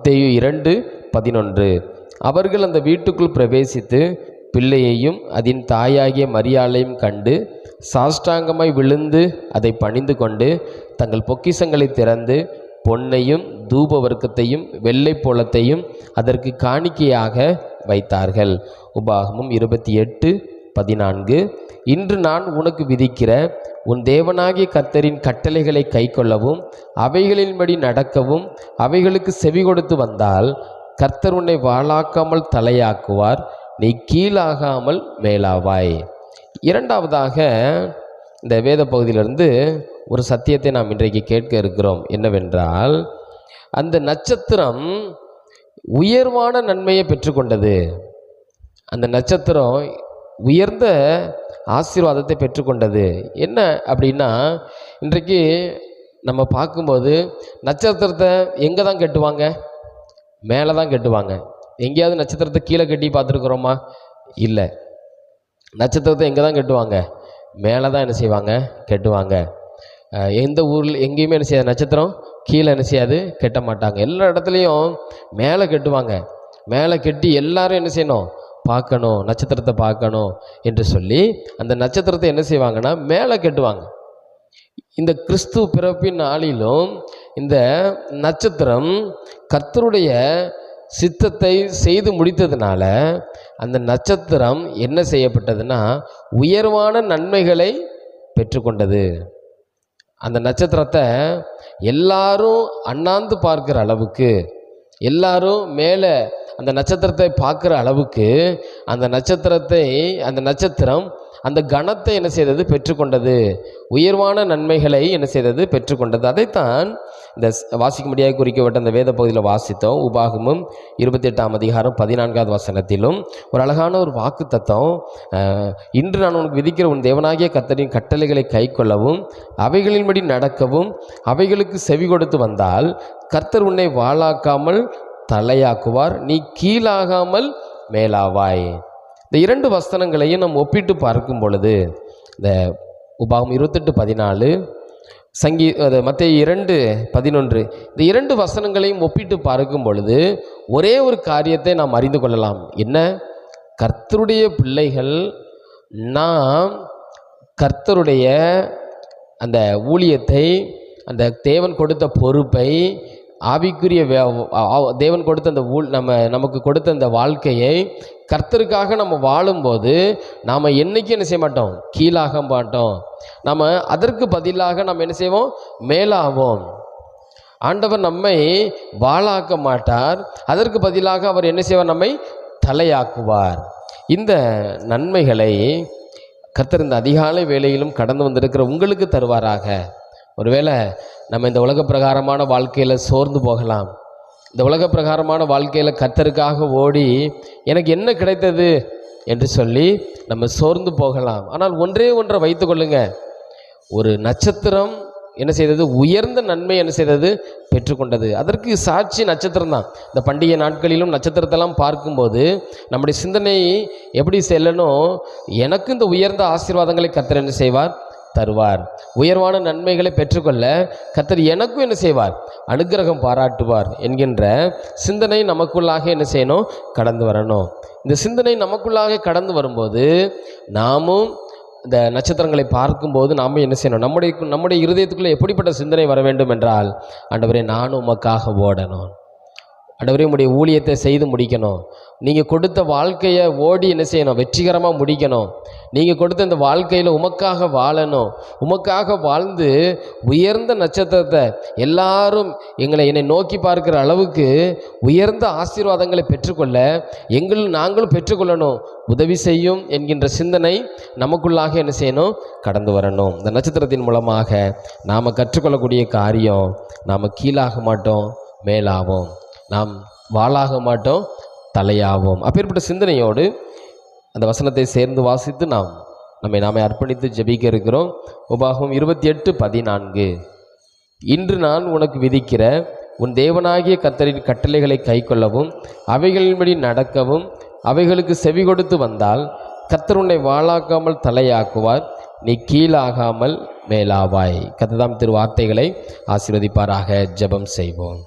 மத்தேயு இரண்டு பதினொன்று. அவர்கள் அந்த வீட்டுக்குள் பிரவேசித்து பிள்ளையையும் அதன் தாயாகிய மரியாளையும் கண்டு சாஷ்டாங்கமாய் விழுந்து அதை பணிந்து கொண்டு தங்கள் பொக்கிஷங்களை திறந்து பொன்னையும் தூப வர்க்கத்தையும் வெள்ளை போலத்தையும் அதற்கு காணிக்கையாக வைத்தார்கள். உபாகமும் இருபத்தி எட்டு பதினான்கு. இன்று நான் உனக்கு விதிக்கிற உன் தேவனாகிய கர்த்தரின் கட்டளைகளை கைக்கொள்ளவும் அவைகளின்படி நடக்கவும் அவைகளுக்கு செவி கொடுத்து வந்தால் கர்த்தர் உன்னை வாழாக்காமல் தலையாக்குவார் நீ கீழாகாமல் மேலாவாய். இரண்டாவதாக இந்த வேத பகுதியிலிருந்து ஒரு சத்தியத்தை நாம் இன்றைக்கு கேட்க இருக்கிறோம். என்னவென்றால் அந்த நட்சத்திரம் உயர்வான நன்மையை பெற்றுக்கொண்டது. அந்த நட்சத்திரம் உயர்ந்த ஆசீர்வாதத்தை பெற்றுக்கொண்டது. என்ன அப்படின்னா இன்றைக்கு நம்ம பார்க்கும்போது நட்சத்திரத்தை எங்கே தான் கட்டுவாங்க? மேலே தான் கட்டுவாங்க. எங்கேயாவது நட்சத்திரத்தை கீழே கட்டி பார்த்துருக்குறோமா? இல்லை. நட்சத்திரத்தை எங்கே தான் கட்டுவாங்க? மேலே தான் என்ன செய்வாங்க? கட்டுவாங்க. எந்த ஊரில் எங்கேயுமே என்ன செய்யாது. நட்சத்திரம் கீழே என்ன செய்யாது? கட்ட மாட்டாங்க. எல்லா இடத்துலையும் மேலே கட்டுவாங்க. மேலே கட்டி எல்லாரும் என்ன செய்யணும்? பார்க்கணும் நட்சத்திரத்தை பார்க்கணும் என்று சொல்லி அந்த நட்சத்திரத்தை என்ன செய்வாங்கன்னா மேலே கட்டுவாங்க. இந்த கிறிஸ்து பிறப்பின் நாளிலும் இந்த நட்சத்திரம் கர்த்தருடைய சித்தத்தை செய்து முடித்ததுனால அந்த நட்சத்திரம் என்ன செய்யப்பட்டதுன்னா உயர்வான நன்மைகளை பெற்றுக்கொண்டது. அந்த நட்சத்திரத்தை எல்லாரும் அண்ணாந்து பார்க்குற அளவுக்கு எல்லாரும் மேலே அந்த நட்சத்திரத்தை பார்க்குற அளவுக்கு அந்த நட்சத்திரத்தை அந்த நட்சத்திரம் அந்த கணத்தை என்ன செய்தது? பெற்றுக்கொண்டது. உயர்வான நன்மைகளை என்ன செய்தது? பெற்றுக்கொண்டது. அதைத்தான் இந்த ஸ்- வாசிக்க முடியாது குறிக்கப்பட்ட அந்த வேத பகுதியில் வாசித்தோம். உபாகமும் இருபத்தி எட்டாம் அதிகாரம் பதினான்காவது வசனத்திலும் ஒரு அழகான ஒரு வாக்கு தத்துவம் இன்று நான் உனக்கு விதிக்கிற உன் தேவனாகிய கர்த்தரின் கட்டளைகளை கைக்கொள்ளவும் அவைகளின்படி நடக்கவும் அவைகளுக்கு செவி கொடுத்து வந்தால் கர்த்தர் உன்னை வாழாக்காமல் தலையாக்குவார். நீ கீழாகாமல் மேலாவாய். இந்த இரண்டு வசனங்களையும் நாம் ஒப்பிட்டு பார்க்கும் பொழுது இந்த உபாகம் இருபத்தெட்டு பதினாலு சங்கீ அது மற்ற இரண்டு பதினொன்று இந்த இரண்டு வசனங்களையும் ஒப்பிட்டு பார்க்கும் பொழுது ஒரே ஒரு காரியத்தை நாம் அறிந்து கொள்ளலாம். என்ன? கர்த்தருடைய பிள்ளைகள் நாம் கர்த்தருடைய அந்த ஊழியத்தை அந்த தேவன் கொடுத்த பொறுப்பை ஆவிக்குரிய வே- தேவன் கொடுத்த அந்த ஊழ் நம்ம நமக்கு கொடுத்த அந்த வாழ்க்கையை கர்த்தருக்காக நம்ம வாழும்போது நாம் என்னைக்கும் என்ன செய்ய மாட்டோம்? கீழாக மாட்டோம். நம்ம அதற்கு பதிலாக நம்ம என்ன செய்வோம்? மேலாவோம். ஆண்டவர் நம்மை வாழாக்க மாட்டார். அதற்கு பதிலாக அவர் என்ன செய்வார்? நம்மை தலையாக்குவார். இந்த நன்மைகளை கர்த்தர் இந்த அதிகாலை வேலையிலும் கடந்து வந்திருக்கிற உங்களுக்கு தருவாராக. ஒருவேளை நம்ம இந்த உலக பிரகாரமான வாழ்க்கையில் சோர்ந்து போகலாம். இந்த உலக பிரகாரமான வாழ்க்கையில் கத்தருக்காக ஓடி எனக்கு என்ன கிடைத்தது என்று சொல்லி நம்ம சோர்ந்து போகலாம். ஆனால் ஒன்றே ஒன்றை வைத்துக்கொள்ளுங்க ஒரு நட்சத்திரம் என்ன செய்தது? உயர்ந்த நன்மை என்ன செய்தது? பெற்றுக்கொண்டது. அதற்கு சாட்சி நட்சத்திரம் தான். இந்த பண்டிகை நாட்களிலும் நட்சத்திரத்தெல்லாம் பார்க்கும்போது நம்முடைய சிந்தனை எப்படி செல்லணும் எனக்கு இந்த உயர்ந்த ஆசீர்வாதங்களை கர்த்தர் என்ன செய்வார்? தருவார். உயர்வான நன்மைகளை பெற்றுக்கொள்ள கர்த்தர் எனக்கும் என்ன செய்வார்? அனுக்கிரகம் பாராட்டுவார் என்கின்ற சிந்தனை நமக்குள்ளாக என்ன செய்யணும்? கடந்து வரணும். இந்த சிந்தனை நமக்குள்ளாக கடந்து வரும்போது நாமும் இந்த நட்சத்திரங்களை பார்க்கும்போது நாம் என்ன செய்யணும்? நம்முடைய நம்முடைய இருதயத்துக்குள்ளே எப்படிப்பட்ட சிந்தனை வர வேண்டும் என்றால் ஆண்டவரே நானும் உமக்காக ஓடணும். ஆண்டவரே உம்முடைய ஊழியத்தை செய்து முடிக்கணும். நீங்கள் கொடுத்த வாழ்க்கையை ஓடி என்ன செய்யணும்? வெற்றிகரமாக முடிக்கணும். நீங்கள் கொடுத்த இந்த வாழ்க்கையில் உமக்காக வாழணும். உமக்காக வாழ்ந்து உயர்ந்த நட்சத்திரத்தை எல்லாரும் எங்களை என்னை நோக்கி பார்க்கிற அளவுக்கு உயர்ந்த ஆசீர்வாதங்களை பெற்றுக்கொள்ள எங்கள் நாங்களும் பெற்றுக்கொள்ளணும். உதவி செய்யும் என்கின்ற சிந்தனை நமக்குள்ளாக என்ன செய்யணும்? கடந்து வரணும். இந்த நட்சத்திரத்தின் மூலமாக நாம் கற்றுக்கொள்ளக்கூடிய காரியம் நாம் கீழாக மாட்டோம் மேலாகும் நாம் வாளாக மாட்டோம் தலையாவோம். அப்பேற்பட்ட சிந்தனையோடு அந்த வசனத்தை சேர்ந்து வாசித்து நாம் நம்மை நாமே அர்ப்பணித்து ஜெபிக்க இருக்கிறோம். உபாகம் இருபத்தி எட்டு பதினான்கு. இன்று நான் உனக்கு விதிக்கிற உன் தேவனாகிய கத்தரின் கட்டளைகளை கைக்கொள்ளவும் அவைகளின்படி நடக்கவும் அவைகளுக்கு செவி கொடுத்து வந்தால் கத்தர் உன்னை வாழாக்காமல் தலையாக்குவார் நீ கீழாகாமல் மேலாவாய். கத்ததாம் திரு வார்த்தைகளை ஆசீர்வதிப்பாராக. ஜெபம் செய்வோம்.